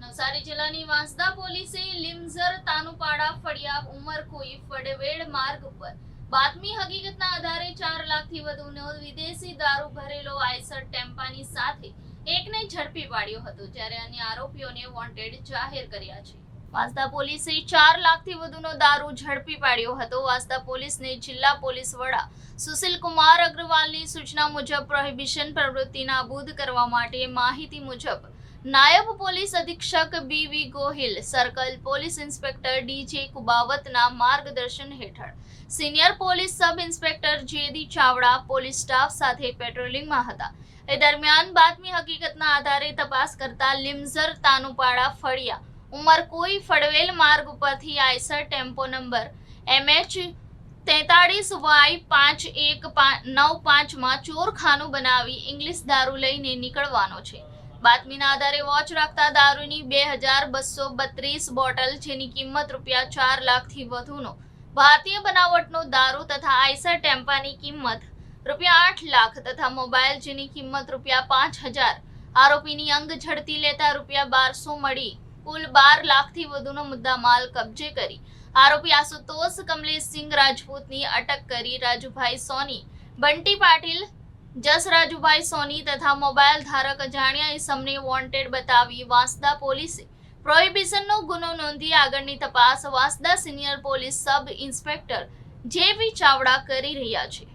નવસારી જિલ્લાની વાંસદા પોલીસે લીમઝર તાનુપાડા ફળિયા ઉમરકોઈ ફળવેડ માર્ગ ઉપર બાતમી હકીકતના આધારે ચાર લાખથી વધુનો વિદેશી દારૂ ભરેલો આઈસર ટેમ્પાની સાથે એકને ઝડપી પાડ્યો હતો, જ્યારે અન્ય આરોપીઓને વોન્ટેડ જાહેર કર્યા છે. વાંસદા પોલીસે ચાર લાખથી વધુનો દારૂ ઝડપી પાડ્યો હતો. વાંસદા પોલીસને જિલ્લા પોલીસ વડા સુશીલ કુમાર અગ્રવાલની સૂચના મુજબ પ્રોહિબિશન પ્રવૃત્તિ નાબૂદ કરવા માટે માહિતી મુજબ નાયબ પોલીસ અધિક્ષક B V Gohil, circle police inspector DJ કુબાવતના માર્ગદર્શન હેઠળ. Senior police sub inspector JD Chavda police staff સાથે પેટ્રોલિંગમાં હતા. એ દરમિયાન બાતમી હકીકતના આધારે તપાસ કરતા લીમઝર તાનુપાડા ફળિયા. ઉમરકોઈ ફળવેલ માર્ગ ઉપરથી આઈસર ટેમ્પો નંબર એમએચ તેતાળીસ વાય પાંચ એક નવ પાંચમાં ચોરખાનું બનાવી ઇંગ્લિશ દારૂ લઈને નીકળવાનો છે. બાતમીના આધારે વોચ રાખતા દારૂની બે હજાર બસો બત્રીસ બોટલ, જેની કિંમત રૂપિયા ચાર લાખથી વધુનો ભારતીય બનાવટનો દારૂ તથા આઈસર ટેમ્પાની કિંમત રૂપિયા આઠ લાખ તથા મોબાઈલ, જેની કિંમત રૂપિયા પાંચ હજાર આરોપીની અંગ ઝડપી લેતા રૂપિયા બારસો મળી, કુલ બાર લાખથી વધુનો મુદ્દામાલ કબજે કરી. આરોપી આશુતોષ કમલેશસિંહ રાજપૂતની અટક કરી રાજુભાઈ સોની, બંટી પાટીલ જસ રાજુભાઈ સોની તથા મોબાઈલ ધારક અજાણ્યા ઇસમને વોન્ટેડ બતાવી વાંસદા પોલીસે પ્રોહિબિશનનો ગુનો નોંધી આગળની તપાસ Vansda senior police sub inspector J Chavda કરી રહ્યા છે.